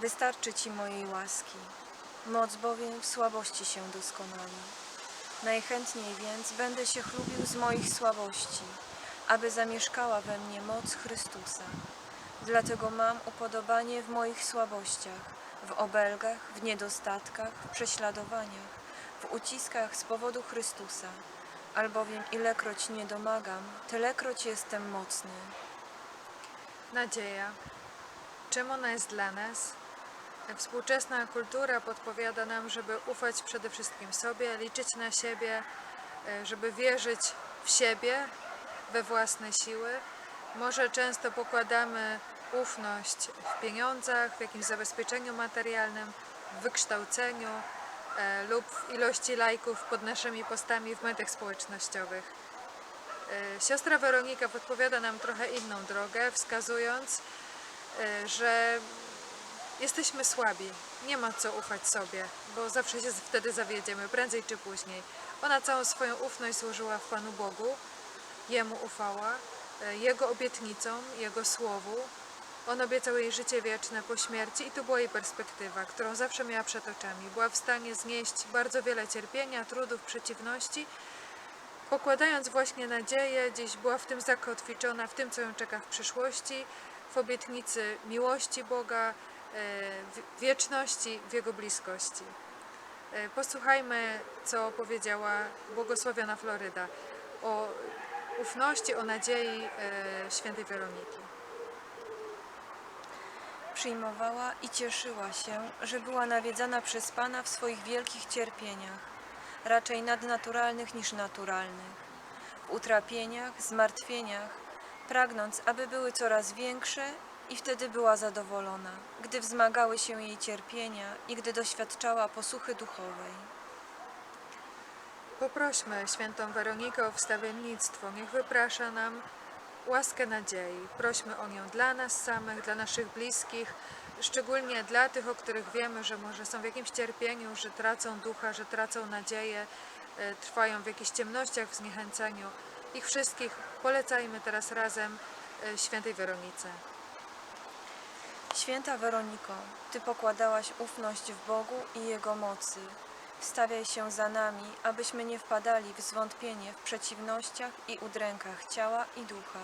Wystarczy Ci mojej łaski. Moc bowiem w słabości się doskonali. Najchętniej więc będę się chlubił z moich słabości, aby zamieszkała we mnie moc Chrystusa. Dlatego mam upodobanie w moich słabościach, w obelgach, w niedostatkach, w prześladowaniach, w uciskach z powodu Chrystusa, albowiem ilekroć nie domagam, tylekroć jestem mocny. Nadzieja. Czym ona jest dla nas? Współczesna kultura podpowiada nam, żeby ufać przede wszystkim sobie, liczyć na siebie, e, żeby wierzyć w siebie, we własne siły. Może często pokładamy ufność w pieniądzach, w jakimś zabezpieczeniu materialnym, w wykształceniu e, lub w ilości lajków pod naszymi postami w mediach społecznościowych. E, Siostra Weronika podpowiada nam trochę inną drogę, wskazując, że jesteśmy słabi. Nie ma co ufać sobie, bo zawsze się wtedy zawiedziemy, prędzej czy później. Ona całą swoją ufność złożyła w Panu Bogu, Jemu ufała, e, Jego obietnicom, Jego słowu. On obiecał jej życie wieczne po śmierci i to była jej perspektywa, którą zawsze miała przed oczami. Była w stanie znieść bardzo wiele cierpienia, trudów, przeciwności, Pokładając właśnie nadzieję, gdzieś była w tym zakotwiczona, w tym, co ją czeka w przyszłości, w obietnicy miłości Boga, wieczności, w Jego bliskości. E, Posłuchajmy, co powiedziała błogosławiona Floryda o ufności, o nadziei e, świętej Weroniki. Przyjmowała i cieszyła się, że była nawiedzana przez Pana w swoich wielkich cierpieniach, raczej nadnaturalnych niż naturalnych, w utrapieniach, zmartwieniach, pragnąc, aby były coraz większe i wtedy była zadowolona, gdy wzmagały się jej cierpienia i gdy doświadczała posuchy duchowej. Poprośmy świętą Weronikę o wstawiennictwo. Niech wyprasza nam łaskę nadziei. Prośmy o nią dla nas samych, dla naszych bliskich, szczególnie dla tych, o których wiemy, że może są w jakimś cierpieniu, że tracą ducha, że tracą nadzieję, e, trwają w jakichś ciemnościach, w zniechęceniu. Ich wszystkich polecajmy teraz razem e, świętej Weronice. Święta Weroniko, Ty pokładałaś ufność w Bogu i Jego mocy. Wstawiaj się za nami, abyśmy nie wpadali w zwątpienie w przeciwnościach i udrękach ciała i ducha,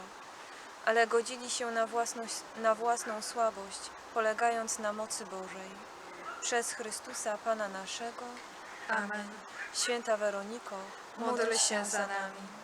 ale godzili się na własną, na własną słabość, polegając na mocy Bożej. Przez Chrystusa Pana naszego. Amen. Święta Weroniko, Módl się za nami.